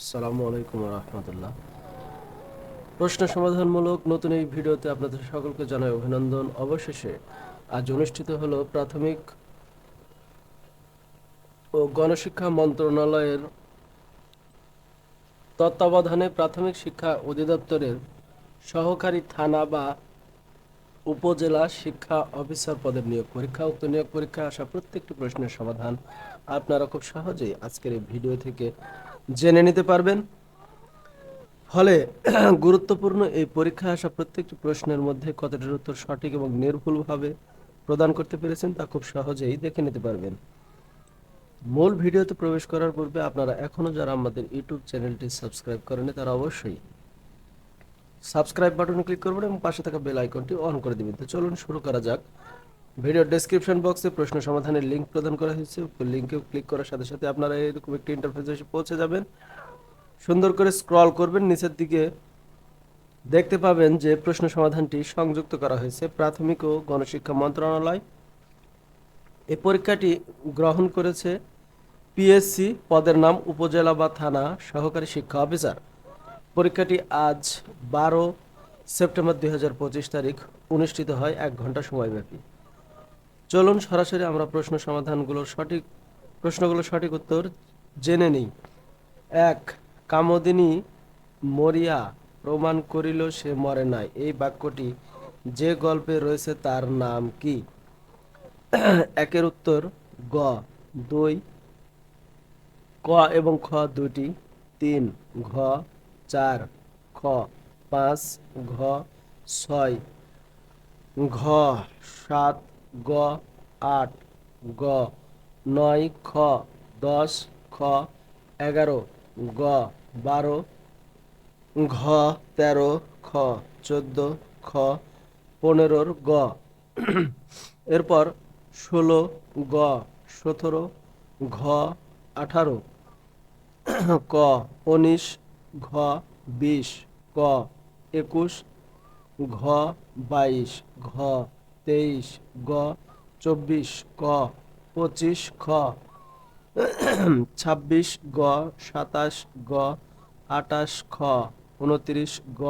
আসসালামু আলাইকুম রহমতুল্লাহ। প্রশ্ন সমাধানমূলক নতুন এই ভিডিওতে আপনাদের সকলকে জানাই অভিনন্দন। অবশেষে আজ অনুষ্ঠিত হলো প্রাথমিক ও গণশিক্ষা মন্ত্রণালয়ের তত্ত্বাবধানে প্রাথমিক শিক্ষা অধিদপ্তরের সহকারী থানা বা উপজেলা শিক্ষা অফিসার পদের নিয়োগ পরীক্ষা, উক্ত নিয়োগ পরীক্ষায় আসা প্রত্যেকটি প্রশ্নের সমাধান আপনারা খুব সহজেই আজকের এই ভিডিও থেকে জেনে নিতে পারবেন। ফলে গুরুত্বপূর্ণ এই পরীক্ষায় আসা প্রত্যেকটি প্রশ্নের মধ্যে কতটির উত্তর সঠিক এবং নির্ভুলভাবে প্রদান করতে পেরেছেন তা খুব সহজেই দেখে নিতে পারবেন। মূল ভিডিওতে প্রবেশ করার পূর্বে আপনারা এখনও যারা আমাদের ইউটিউব চ্যানেলটি সাবস্ক্রাইব করেনি তারা অবশ্যই সাবস্ক্রাইব বাটনে ক্লিক করবেন এবং পাশে থাকা বেল আইকনটি অন করে দিবেন। তো চলুন শুরু করা যাক। ভিডিওর ডেসক্রিপশন বক্সে প্রশ্ন সমাধানের লিঙ্ক প্রদান করা হয়েছে। লিংকে ক্লিক করার সাথে সাথে আপনারা এরকম একটি ইন্টারফেসে এসে পৌঁছে যাবেন। সুন্দর করে স্ক্রল করবেন, নিচের দিকে দেখতে পাবেন যে প্রশ্ন সমাধানটি সংযুক্ত করা হয়েছে। প্রাথমিক ও গণশিক্ষা মন্ত্রণালয় এই পরীক্ষাটি গ্রহণ করেছে পিএসসি পদের নাম উপজেলা বা থানা সহকারী শিক্ষা অফিসার। পরীক্ষাটি আজ বারো সেপ্টেম্বর দুই হাজার পঁচিশ তারিখ, অনুষ্ঠিত হয় এক ঘণ্টা সময়ব্যাপী। চলুন সরাসরি আমরা প্রশ্ন সমাধানগুলোর সঠিক, প্রশ্নগুলোর সঠিক উত্তর জেনে নিই। এক, কামদিনী মরিয়া প্রমাণ করিল সে মরে নাই। এই বাক্যটি যে গল্পে রয়েছে তার নাম কি? একের উত্তর গ, দুই, ক এবং খ দুটি তিন, ঘ, চার, খ, পাঁচ, ঘ, ছয়, ঘ, সাত গ, আট, গ, নয়, খ, দশ, খ, এগারো, গ, বারো, ঘ, তেরো, খ, চোদ্দ, খ, পনেরোর গ। এরপর ষোলো, গ, সতেরো, ঘ, আঠারো, ক, উনিশ, ঘ, বিশ, ক, একুশ, ঘ, বাইশ, ঘ তেইশ গ, চব্বিশ ক, পঁচিশ খ, ছাব্বিশ গ, সাতাশ গ আটাশ খ, উনত্রিশ গ,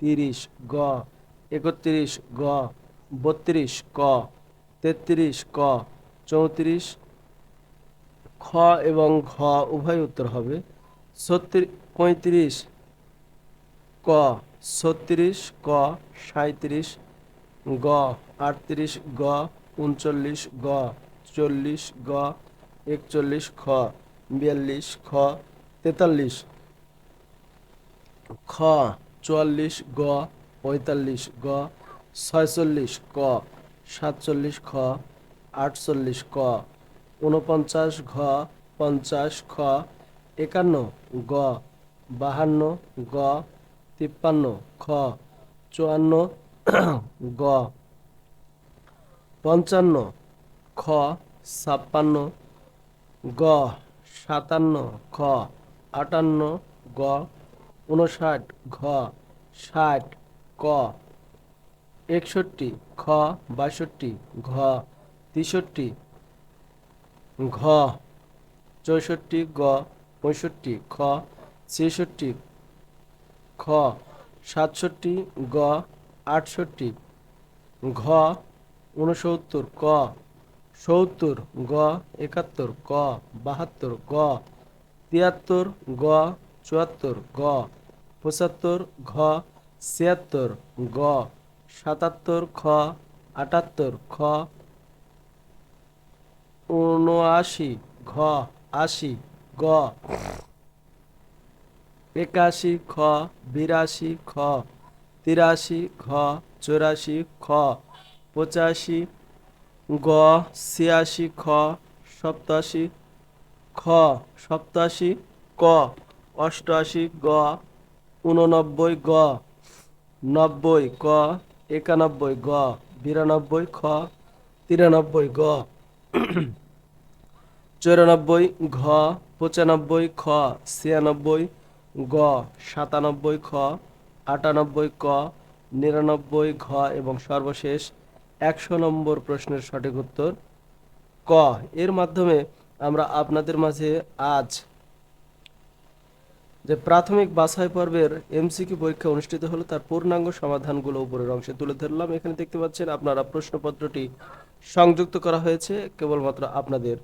তিরিশ গ, একত্রিশ গ, বত্রিশ ক, তেত্রিশ ক, চৌত্রিশ খ এবং ঘ উভয় উত্তর হবে। পঁয়ত্রিশ ক, ছত্রিশ ক সাঁত্রিশ গ আটত্রিশ গ, উনচল্লিশ গ, চল্লিশ গ, একচল্লিশ খ, বিয়াল্লিশ খ, তেতাল্লিশ খ, চুয়াল্লিশ গ, পঁয়তাল্লিশ গ, ছয়চল্লিশ ক, সাতচল্লিশ খ, আটচল্লিশ ক, ঊনপঞ্চাশ ঘ, পঞ্চাশ খ, একান্ন গ, বাহান্ন গ, তিপ্পান্ন খ, চুয়ান্ন গ পঞ্চান্ন, খ, ছাপ্পান্ন, গ, সাতান্ন, খ, আটান্ন, গ উনষাট ঘ, ষাট, ক, একষট্টি, খ, বাষট্টি, ঘ, তেষট্টি, ঘ, চৌষট্টি, গ, পঁয়ষট্টি, খ, ছেষট্টি, খ, সাতষট্টি, গ, আটষট্টি, ঘ ঊনসত্তর ক, সত্তর গ, একাত্তর ক, বাহাত্তর গ, তিয়াত্তর গ, চুয়াত্তর গ, পঁচাত্তর ঘ, ছিয়াত্তর গ, সাতাত্তর খ, আটাত্তর খ উনআশি ঘ, আশি গ, একাশি খ, বিরাশি খ, তিরাশি ঘ চৌরাশি খ পঁচাশি, গ, ছিয়াশি, খ, সপ্তাশি খ, সপ্তাশি, ক, অষ্টআশি, গ উননব্বই গ, নব্বই, ক, একানব্বই, গ, বিরানব্বই, খ, তিরানব্বই, গ, চৌরানব্বই, ঘ, পঁচানব্বই, খ, ছিয়ানব্বই, গ, সাতানব্বই, খ, আটানব্বই, ক, নিরানব্বই, ঘ এবং সর্বশেষ একশো নম্বর প্রশ্নের সঠিক উত্তর ক। এর মাধ্যমে আমরা আপনাদের মাঝে আজ যে প্রাথমিক বাছাই পর্বের এমসিকিউ পরীক্ষা অনুষ্ঠিত হলো, তার পূর্ণাঙ্গ সমাধানগুলো উপরের অংশে তুলে ধরলাম। এখানে দেখতে পাচ্ছেন, আপনারা প্রশ্নপত্রটি সংযুক্ত করা হয়েছে। কেবলমাত্র আপনাদের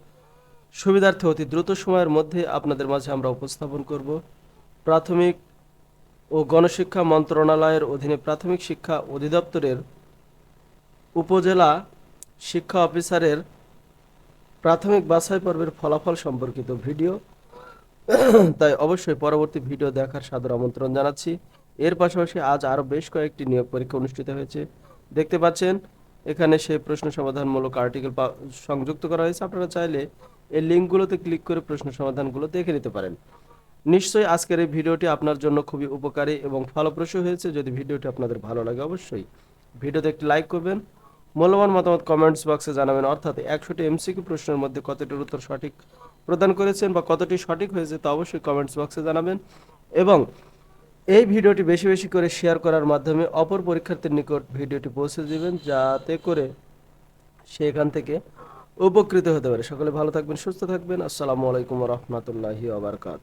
সুবিধার্থে অতি দ্রুত সময়ের মধ্যে আপনাদের মাঝে আমরা উপস্থাপন করব। প্রাথমিক ও গণশিক্ষা মন্ত্রণালয়ের অধীনে প্রাথমিক শিক্ষা অধিদপ্তরের উপজেলা শিক্ষা অফিসারের প্রাথমিক বাছাই পর্বের ফলাফল সম্পর্কিত ভিডিও। তাই অবশ্যই পরবর্তী ভিডিও দেখার সাদর আমন্ত্রণ জানাচ্ছি। এর পাশাপাশি আজ আরও বেশ কয়েকটি নিয়োগ পরীক্ষা অনুষ্ঠিত হয়েছে। দেখতে পাচ্ছেন, এখানে সেই প্রশ্ন সমাধানমূলক আর্টিকেল সংযুক্ত করা হয়েছে। আপনারা চাইলে এই লিঙ্কগুলোতে ক্লিক করে প্রশ্ন সমাধানগুলো দেখে নিতে পারেন। নিশ্চয়ই আজকের এই ভিডিওটি আপনার জন্য খুবই উপকারী এবং ফলপ্রসূ হয়েছে। যদি ভিডিওটি আপনাদের ভালো লাগে অবশ্যই ভিডিওতে একটি লাইক করবেন। মূল্যবান মতামত কমেন্টস বক্সে জানাবেন। অর্থাৎ একশোটি এমসিকিউ প্রশ্নের মধ্যে কতটির উত্তর সঠিক প্রদান করেছেন বা কতটি সঠিক হয়েছে তা অবশ্যই কমেন্টস বক্সে জানাবেন এবং এই ভিডিওটি বেশি বেশি করে শেয়ার করার মাধ্যমে অপর পরীক্ষার্থীর নিকট ভিডিওটি পৌঁছে দেবেন যাতে করে সে এখান থেকে উপকৃত হতে পারে। সকলে ভালো থাকবেন, সুস্থ থাকবেন। আসসালামু আলাইকুম রহমতুল্লাহি আবরকাত